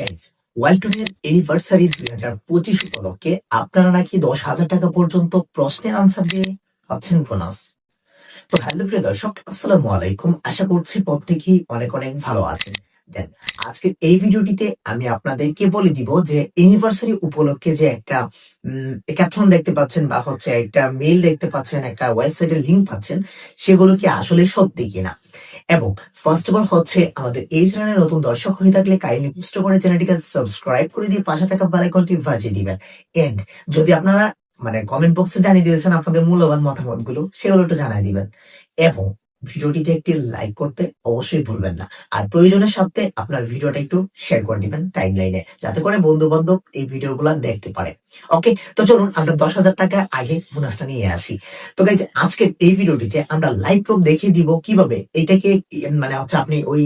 Guys দুই হাজার পঁচিশ উপলক্ষে আপনারা নাকি দশ হাজার টাকা পর্যন্ত প্রশ্নের আনসার দিয়ে পাচ্ছেন বোনাস তো হ্যালো প্রিয় দর্শক আলাইকুম। আশা করছি প্রত্যেকেই অনেক অনেক ভালো আছেন। দেন, আজকের এই ভিডিওটিতে আমি আপনাদেরকে বলে দিব যে এনিভার্সারি উপলক্ষে যে একটা ক্যাপশন দেখতে পাচ্ছেন বা হচ্ছে একটা মেল দেখতে পাচ্ছেন, একটা ওয়েবসাইটের লিঙ্ক পাচ্ছেন, সেগুলো কি আসলে সত্যি কিনা? এবং ফার্স্ট অফ অল হচ্ছে আমাদের এই চ্যানেলে নতুন দর্শক হয়ে থাকলে কাইন্ডলি কষ্ট করে চ্যানেলটিকে সাবস্ক্রাইব করে দিয়ে পাশে থাকা বেল আইকনটি বাজিয়ে দিবেন। এন্ড যদি আপনারা মানে কমেন্ট বক্সে জানিয়ে দিয়েছেন আপনাদের মূল্যবান মতামতগুলো, সেগুলো একটু জানাই দিবেন। এবং ভিডিওটিতে একটি লাইক করতে অবশ্যই ভুলবেন না। আর প্রয়োজনের সাথে আপনার ভিডিওটা একটু শেয়ার করে দিবেন টাইম লাইনে যাতে করে বন্ধু বান্ধব এই ভিডিওগুলো দেখতে পারে। ওকে তো চলুন আমরা দশ হাজার টাকা আগে বোনাসটা নিয়ে আসি। তো গাইজ আজকের এই ভিডিওটিতে আমরা লাইভ প্রুফ দেখিয়ে দিব কীভাবে এটাকে মানে হচ্ছে আপনি ওই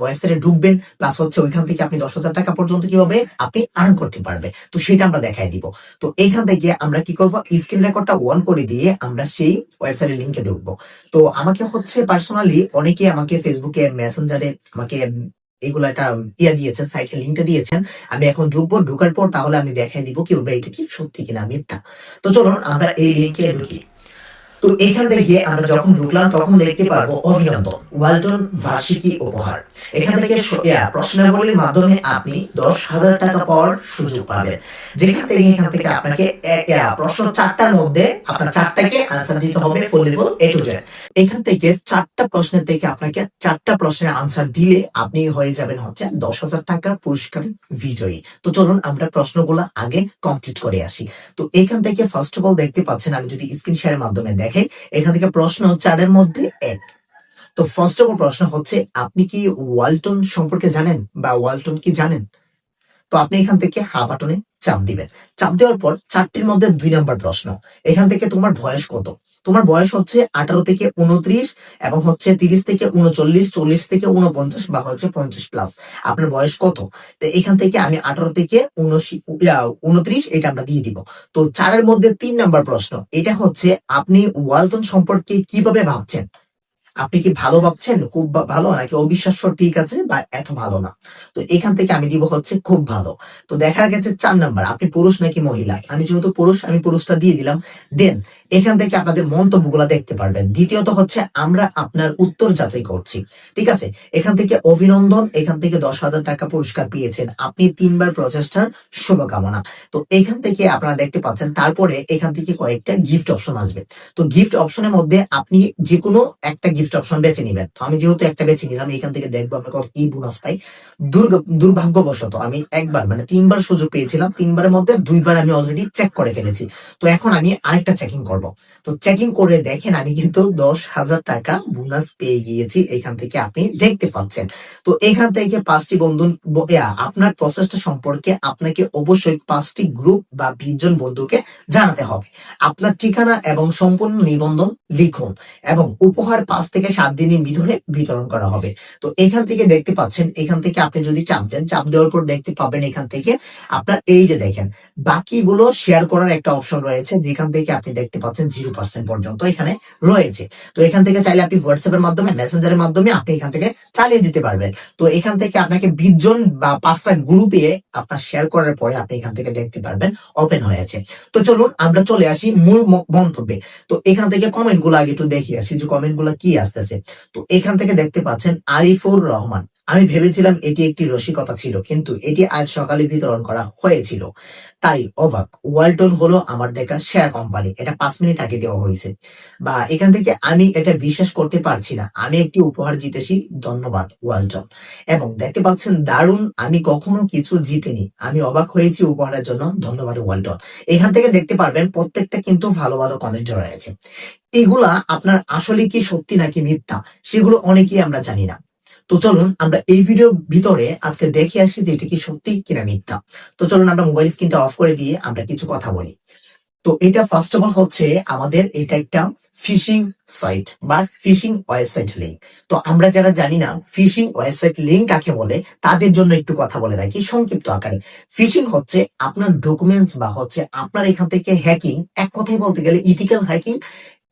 ওয়েবসাইটে ঢুকবেন প্লাস হচ্ছে ওইখান থেকে আপনি দশ হাজার টাকা পর্যন্ত কীভাবে আপনি আর্ন করতে পারবেন। তো সেটা আমরা দেখাই দিব। তো এইখান থেকে আমরা কি করব? স্ক্রিন রেকর্ডটা অন করে দিয়ে আমরা সেই ওয়েবসাইটের লিঙ্কে ঢুকবো। তো আমাকে হচ্ছে পার্সোনালি অনেকে আমাকে ফেসবুকে মেসেঞ্জারে আমাকে এগুলো একটা ইয়া দিয়েছেন সাইটের লিঙ্কটা দিয়েছেন। আমি এখন ঢুকবো, ঢুকার পর তাহলে আমি দেখাই দিব কীভাবে এটা কি সত্যি কিনা মিথ্যা। তো চলুন আমরা এই লিঙ্কে ঢুকি। তো এখান থেকে আমরা যখন ঢুকলাম, তখন দেখতে পারব অভিনন্দন, ওয়ালটন বার্ষিকী উপহার। এখান থেকে প্রশ্নাবলীর মাধ্যমে আপনি দশ হাজার টাকা পাওয়ার সুযোগ পাবেন। যেখান থেকে এখান থেকে আপনাকে প্রশ্ন চারটার মধ্যে আপনার চারটাকে আনসার দিতে হবে full level A to Z এখান থেকে চারটা প্রশ্নের থেকে আপনাকে চারটা প্রশ্নের আনসার দিলে আপনি হয়ে যাবেন হচ্ছে দশ হাজার টাকার পুরস্কার বিজয়ী। তো চলুন আমরা প্রশ্নগুলো আগে কমপ্লিট করে আসি। তো এখান থেকে ফার্স্ট অফ অল দেখতে পাচ্ছেন, আমি যদি স্ক্রিন শেয়ারের মাধ্যমে দেখে এখান থেকে প্রশ্ন চারের মধ্যে এক। তো ফার্স্ট অফ প্রশ্ন হচ্ছে, আপনি কি ওয়ালটন সম্পর্কে জানেন বা ওয়ালটন কি জানেন? তো আপনি এখান থেকে হা বাটনে চাপ দিবেন। চাপ দেওয়ার পর চারটির মধ্যে দুই নাম্বার প্রশ্ন, এখান থেকে তোমার বয়স কত? তোমার বয়স হচ্ছে আঠারো থেকে উনত্রিশ এবং হচ্ছে তিরিশ থেকে উনচল্লিশ, চল্লিশ থেকে উনপঞ্চাশ বা হচ্ছে পঞ্চাশ প্লাস আপনার বয়স কত? তো এখান থেকে আমি আঠারো থেকে উনত্রিশ এটা আমরা দিয়ে দিব। তো চারের মধ্যে তিন নাম্বার প্রশ্ন, এটা হচ্ছে আপনি ওয়ালটন সম্পর্কে কীভাবে ভাবছেন? আপনি কি ভালো ভাবছেন? খুব ভালো নাকি অবিশ্বাস্য ঠিক আছে বা এত ভালো না? তো এখান থেকে আমি দিব হচ্ছে খুব ভালো। তো দেখা গেছে চার নাম্বার, আপনি পুরুষ নাকি মহিলা? আমি যেহেতু পুরুষ, আমি পুরুষটা দিয়ে দিলাম। দেন এখান থেকে আপনাদের মন্তব্যগুলো দেখতে পারবেন। দ্বিতীয়ত হচ্ছে, আমরা আপনার উত্তর যাচাই করছি। ঠিক আছে? এখান থেকে অভিনন্দন, এখান থেকে দশ হাজার টাকা পুরস্কার পেয়েছেন। আপনি তিনবার প্রচেষ্টার শুভকামনা। তো এখান থেকে আপনারা দেখতে পাচ্ছেন, তারপরে এখান থেকে কয়েকটা গিফট অপশন আসবে। তো গিফট অপশনের মধ্যে আপনি যে কোনো একটা গিফট অপশন বেছে নিবেন। তো আমি যেহেতু একটা বেছে নিলাম এখান থেকে দেখব আমরা কত কি বোনাস পাই। দুর্ভাগ্যবশত আমি একবার মানে তিনবার সুযোগ পেয়েছিলাম, তিনবারের মধ্যে দুইবার আমি অলরেডি চেক করে ফেলেছি। তো এখন আমি আরেকটা চেকিং করব। তো চেকিং করে দেখেন আমি কিন্তু দশ হাজার টাকা বোনাস পেয়ে গিয়েছি এখান থেকে আপনি দেখতে পাচ্ছেন। তো এখান থেকে পাঁচটি বন্ধু আপনার প্রসেসটা সম্পর্কে আপনাকে অবশ্যই পাঁচটি গ্রুপ বা বিশ জন বন্ধুকে জানাতে হবে। আপনার ঠিকানা এবং সম্পূর্ণ নিবন্ধন লিখুন এবং উপহার পাঁচ থেকে সাত দিনের ভিতরে বিতরণ করা হবে। তো এখান থেকে দেখতে পাচ্ছেন, এখান থেকে আপনি যদি চাপ দেন, চাপ দেওয়ার পর দেখতে পাবেন এখান থেকে আপনার এই যে দেখেন, বাকিগুলো শেয়ার করার একটা অপশন রয়েছে, যেখান থেকে আপনি দেখতে পাচ্ছেন জিরো পার্সেন্ট পর্যন্ত এখানে রয়েছে। তো এখান থেকে চাইলে আপনি হোয়াটসঅ্যাপের মাধ্যমে মেসেঞ্জারের মাধ্যমে আপনি এখান থেকে চালিয়ে দিতে পারবেন। তো এখান থেকে আপনাকে বিশ জন বা পাঁচটা গ্রুপে আপনার শেয়ার করার পরে আপনি এখান থেকে দেখতে পারবেন ওপেন হয়েছে তো চলুন আমরা চলে আসি মূল মন্তব্যে। তো এখান থেকে কমেন্টগুলো আগে একটু দেখি আসি, যে কমেন্টগুলো কি আসতেছে। তো এখান থেকে দেখতে পাচ্ছেন আরিফুর রহমান। আমি ভেবেছিলাম এটি একটি রসিকতা ছিল, কিন্তু এটি আজ সকালে বিতরণ করা হয়েছিল। তাই অবাক, ওয়ালটন হলো আমার দেখা শেয়ার কোম্পানি এটা পাঁচ মিনিট আগে দেওয়া হয়েছে। বা এখান থেকে আমি এটা বিশ্বাস করতে পারছি না, আমি একটি উপহার জিতেছি, ধন্যবাদ, ওয়ালটন। এবং দেখতে পাচ্ছেন, দারুণ, আমি কখনো কিছু জিতেনি, আমি অবাক হয়েছি উপহারের জন্য, ধন্যবাদ, ওয়ালটন। এখান থেকে দেখতে পারবেন, প্রত্যেকটা কিন্তু ভালো ভালো কমেন্ট রয়েছে। এগুলা আপনার আসলে কি সত্যি নাকি মিথ্যা, সেগুলো অনেকেই আমরা জানি না। তো চলুন আমরা এই ভিডিওর ভিতরে আজকে দেখে আসি যে এটা কি সত্যি কিনা মিথ্যা। তো চলুন আমরা মোবাইল স্ক্রিনটা অফ করে দিয়ে আমরা কিছু কথা বলি। তো এটা ফার্স্ট অফ অল হচ্ছে আমাদের এটা একটা ফিশিং সাইট বা ফিশিং ওয়েবসাইট লিঙ্ক তো আমরা যারা জানি না ফিশিং ওয়েবসাইট লিঙ্ক কাকে বলে, তাদের জন্য একটু কথা বলে রাখি সংক্ষিপ্ত আকারে। ফিশিং হচ্ছে আপনার ডকুমেন্টস বা হচ্ছে আপনার এখান থেকে হ্যাকিং এক কথায় বলতে গেলে ইথিক্যাল হ্যাকিং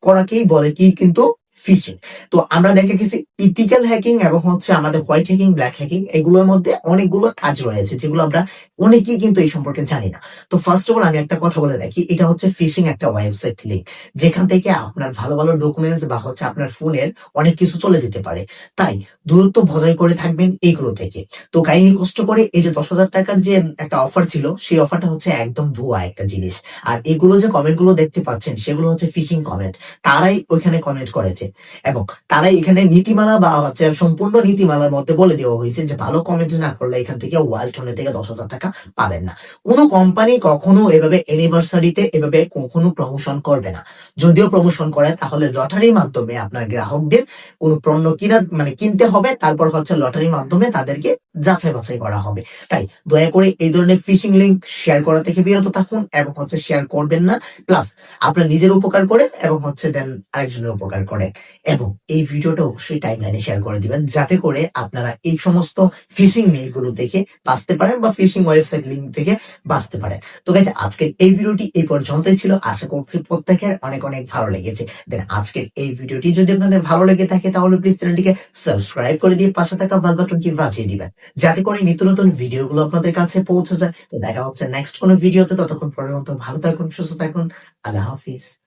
করাকেই বলে কি কিন্তু ফিশিং। তো আমরা দেখে গেছি ইথিক্যাল হ্যাকিং এবং হচ্ছে আমাদের হোয়াইট হ্যাকিং, ব্ল্যাক হ্যাকিং, এগুলোর মধ্যে অনেকগুলো কাজ রয়েছে যেগুলো আমরা অনেকেই কিন্তু এই সম্পর্কে জানি না। তো ফার্স্ট অফ অল আমি একটা কথা বলে দেখি এটা হচ্ছে ফিশিং একটা ওয়েবসাইট লিঙ্ক, যেখান থেকে আপনার ভালো ভালো ডকুমেন্টস বা হচ্ছে আপনার ফোনের অনেক কিছু চলে যেতে পারে। তাই দূরত্ব বজায় করে থাকবেন এগুলো থেকে। তো কাহিনী কষ্ট করে এই যে দশ হাজার টাকার যে একটা অফার ছিল, সেই অফারটা হচ্ছে একদম ভুয়া একটা জিনিস। আর এগুলো যে কমেন্টগুলো দেখতে পাচ্ছেন, সেগুলো হচ্ছে ফিশিং কমেন্ট তারাই ওইখানে কমেন্ট করেছে। এবং তারাই এখানে নীতিমালা বা হচ্ছে সম্পূর্ণ নীতিমালার মধ্যে বলে দেওয়া হয়েছে যে ভালো কমেন্ট না করলে এখান থেকে ওয়ার্ল্ড ফোনে থেকে দশ হাজার টাকা পাবেন না। কোনো কোম্পানি কখনো এভাবে অ্যানিভার্সারিতে এভাবে কখনো প্রমোশন করবে না। যদিও প্রমোশন করে, তাহলে লটারির মাধ্যমে আপনার গ্রাহকদের কোনো পণ্য কিনা মানে কিনতে হবে, তারপর হচ্ছে লটারির মাধ্যমে তাদেরকে যাচাই বাছাই করা হবে। তাই দয়া করে এই ধরনের ফিশিং লিংক শেয়ার করা থেকে বিরত থাকুন এবং হচ্ছে শেয়ার করবেন না। প্লাস আপনার নিজের উপকার করেন এবং হচ্ছে দেন আরেকজনের উপকার করেন এবং এই ভিডিওটা অবশ্যই টাইম লাইনে শেয়ার করে দিবেন, যাতে করে আপনারা এই সমস্ত ফিশিং মেইলগুলো দেখে বাঁচতে পারেন বা ফিশিং ওয়েবসাইট লিঙ্ক থেকে বাঁচতে পারেন। তো গাইজ আজকের এই ভিডিওটি এই পর্যন্তই ছিল। আশা করছি প্রত্যেকের অনেক অনেক ভালো লেগেছে। দেন আজকের এই ভিডিওটি যদি আপনাদের ভালো লেগে থাকে, তাহলে প্লিজ চ্যানেলটিকে সাবস্ক্রাইব করে দিয়ে পাশে থাকা বেল বাটনটি বাজিয়ে দিবেন। যাতে করে নিত্য নতুন ভিডিওগুলো আপনাদের কাছে পৌঁছে যায়। তো দেখা হচ্ছে নেক্সট কোনো ভিডিওতে। ততক্ষণ পর্যন্ত ভালো থাকুন, সুস্থ থাকুন। আল্লাহ হাফিজ।